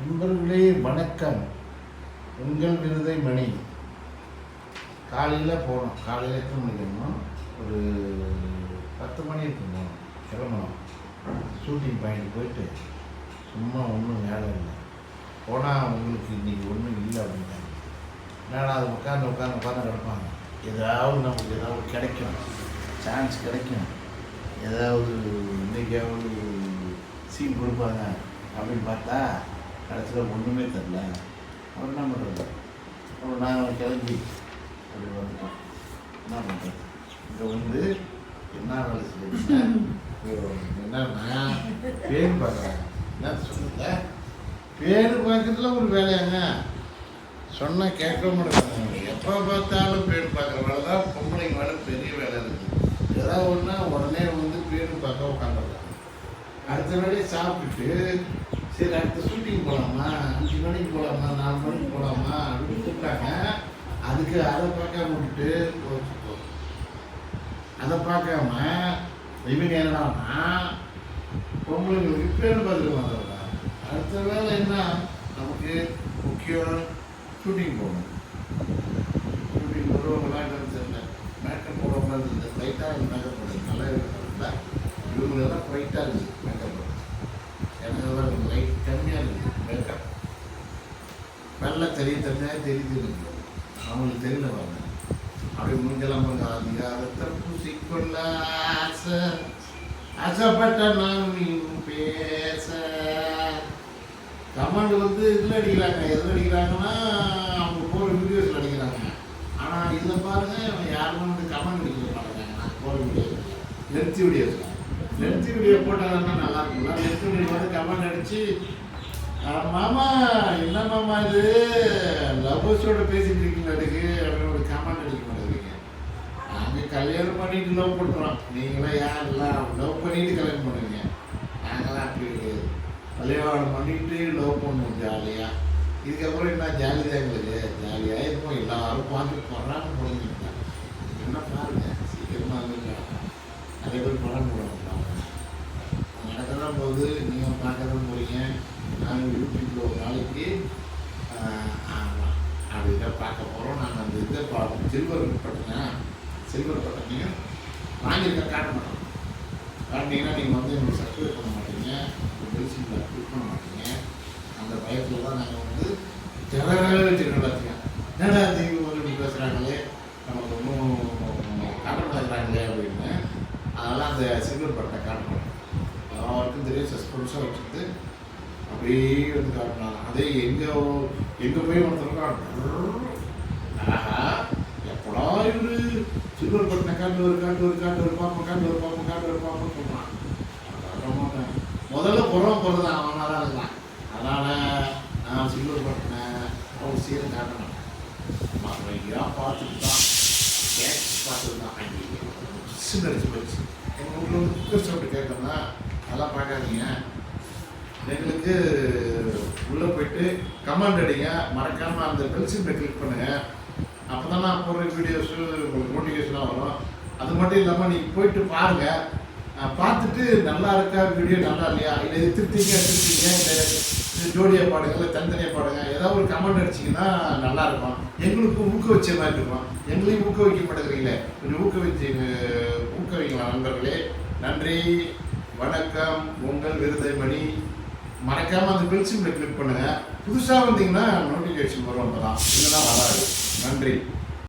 நண்பர்களே வணக்கம். உங்கள் விருதை மணி. காலையில் போனோம். காலையில் எத்தனை மணிக்கு போனோம் ஒரு பத்து மணி இருக்கும் போனோம் கிளம்பணும் ஷூட்டிங் பாயிண்ட் போயிட்டு சும்மா ஒன்றும் வேலை இல்லை. போனால் உங்களுக்கு இன்றைக்கி ஒன்றும் இல்லை அப்படின்னாங்க என்னடா அது உட்காந்து உட்காந்து உட்காந்து கிடப்பாங்க. ஏதாவது நமக்கு ஏதாவது கிடைக்கும். சான்ஸ் கிடைக்கும். ஏதாவது இன்றைக்காவது சீன் கொடுப்பாங்க அப்படின்னு பார்த்தா கடைசியில் ஒன்றுமே தெரில அவர் என்ன பண்ணுறது அப்புறம் நாங்கள் கிளம்பி அப்படி வந்துட்டோம். என்ன பண்ணுறது இங்கே வந்து என்ன வேலை செய்யுங்க என்னன்னா பேர் பார்க்குறாங்க என்ன சொல்லுங்க பேர் பார்க்கறதுல ஒரு வேலையாங்க. சொன்னால் கேட்க மாட்டேங்கிறாங்க. எப்போ பார்த்தாலும் பேர் பார்க்குற வேலை தான். பொம்பளைங்க வேலை பெரிய வேலை இருக்குது ஏதாவது ஒன்றா உடனே வந்து பேர் பார்க்க உட்காந்துருக்காங்க அடுத்த வேலையை சாப்பிட்டுட்டு சரி அடுத்த ஷூட்டிங் போகலாமா அஞ்சு மணிக்கு போகலாமா நாலு மணிக்கு போகலாமா அப்படின்னு கூப்பிட்டாங்க அதுக்கு அதை பார்க்காம விட்டுட்டு போச்சு அதை பார்க்காம இவங்க என்னன்னா பொம்பளைங்களுக்கு பேர் பார்த்துட்டு வந்தவங்க அடுத்த வேலை என்ன? நமக்கு முக்கியம் ஷூட்டிங் போகணும். ஷூட்டிங் போகிறவங்களாம் தெரியல. மேக்கப் போடுவாங்க இந்த லைட்டாக மேக்கப் போடுறது நல்லா இருக்கிறதா இவங்களெல்லாம் லைட்டாக இருக்குது மேக்கப் போடுறது எனக்கெல்லாம் லைட் கம்மியாக இருக்குது மேக்கப் நல்லா தெரிய தெரிஞ்சா தெரியுது அவங்களுக்கு தெரியல வாங்க அப்படி மூஞ்செல்லாம் பாருங்க அதிகாரத்தை பூசிக்கொள்ள ஆசை. ஆசைப்பட்ட நான் பேச. கமெண்ட் வந்து இதில் அடிக்கிறாங்க எதில் அடிக்கிறாங்கன்னா அவங்க போகிற வீடியோஸில் அடிக்கிறாங்க. ஆனால் இதில் பாருங்க அவன் யாருமே வந்து கமெண்ட் அடிக்க மாட்டேங்கிறாங்க நான் போகிற வீடியோ லென்த் வீடியோஸில் லென்த் வீடியோ போட்டாங்கன்னா நல்லா இருக்கும்ல லென்த் வீடியோ வந்து கமெண்ட் அடித்து மாமா என்ன மாமா இது? லவ்வர்ஸோட பேசிட்டு இருக்கீங்க அதுக்கு? அப்படின்னு ஒரு கமெண்ட் அடிக்க மாட்டேங்கிறீங்க நாங்கள் கல்யாணம் பண்ணிட்டு லவ் பண்ணுறோம் நீங்களாம் யாரெல்லாம் லவ் பண்ணிட்டு கல்யாணம் பண்ணுவீங்க நாங்களாம் அப்படி கிடையாது. கல்யாணம் பண்ணிட்டு லவ் பண்ணுவோம் ஜாலியாக இதுக்கப்புறம் என்ன ஜாலி தான் எங்களுக்கு? ஜாலியாக இருப்போம் எல்லாரும் பார்த்து போடுறாங்க முடிஞ்சுட்டாங்க என்ன பாருங்க சீக்கிரமாக இருந்துங்க நிறைய பேர் படம் போடுவாங்க. நடக்கலாம் போது நீங்கள் பார்க்கறது இன்னைக்கு ஆமாம் அப்படி இதை பார்க்க போகிறோம் நாங்கள் அந்த இதை பார்ப்போம் சில்வர் பட்டங்க சில்வர் பட்டனையும் வாங்கியிருக்க காட்ட மாட்டோம். காட்டினீங்கன்னா நீங்கள் வந்து எங்களுக்கு சப்ஸ்கிரைப் பண்ண மாட்டீங்க. பெல்சிங்கில் கிளிக் பண்ண மாட்டீங்க. அந்த பயத்தில் தான் நாங்கள் வந்து ஜனரலாக வச்சுருக்கோம் எல்லாத்தையும் என்னடா நீங்கள் ஒரு நீ பேசுகிறாங்களே நமக்கு ஒன்றும் காட்ட மாட்டேங்கிறாங்களே அப்படின்னு. அதனால் அந்த சில்வர் பட்டனை காட்டணும் எல்லாருக்கும் தெரியும் சஸ்பென்ஸாக வச்சுட்டு அப்படியே வந்து காட்டினாங்க அதே எங்கே எங்கே போய் ஒருத்தருக்கான் எப்படா இவரு சில்வர் பட்டனை காட்டு ஒரு காட்டு ஒரு காட்டு ஒரு பாப்போம் காட்டு ஒரு பாப்போம் காட்டு ஒரு பாப்போம் சொல்கிறான் முதல்ல புறம் போகிறது அவனால் இருந்தான் அதனால் நான் சில்வர் பட்டனை ஒரு சீரம் காட்ட மாட்டேன் மறையா பார்த்துட்டு தான் கேட்ச் பார்த்துட்டு தான் அங்கே சின்ன போயிடுச்சு எங்கள் ஊரில் வந்து குக்கர் சவுண்டு கேட்கணும்னா அதெல்லாம் பார்க்காதீங்க எங்களுக்கு உள்ளே போயிட்டு கமெண்ட் அடிங்க. மறக்காமல் அந்த பெல் சிம்மை கிளிக் பண்ணுங்கள் அப்போ தான் நான் போடுற வீடியோஸு உங்களுக்கு நோட்டிஃபிகேஷனாக வரும். அது மட்டும் இல்லாமல் நீங்கள் போயிட்டு பாருங்கள் பார்த்துட்டு நல்லா இருக்கா வீடியோ நல்லா இல்லையா? இல்லை இது திருத்திங்க திருத்திங்க இல்லை ஜோடியாக பாடுங்க இல்லை தனித்தனியாக பாடுங்க. ஏதாவது ஒரு கமெண்ட் அடிச்சிங்கன்னா நல்லா இருக்கும். எங்களுக்கு ஊக்குவிச்ச மாதிரி இருக்கும். எங்களையும் ஊக்குவிக்க மாட்டேங்கிறீங்களே கொஞ்சம் ஊக்குவிச்சு ஊக்குவிக்கலாம் நண்பர்களே? நன்றி. வணக்கம். உங்கள் விருதை மணி மறக்காம அந்த பெல் சிம்ல கிளிக் பண்ணுங்க. புதுசாக வந்தீங்கன்னா நோட்டிஃபிகேஷன் வரும் அப்பதான். இல்லைன்னா வராது. நன்றி.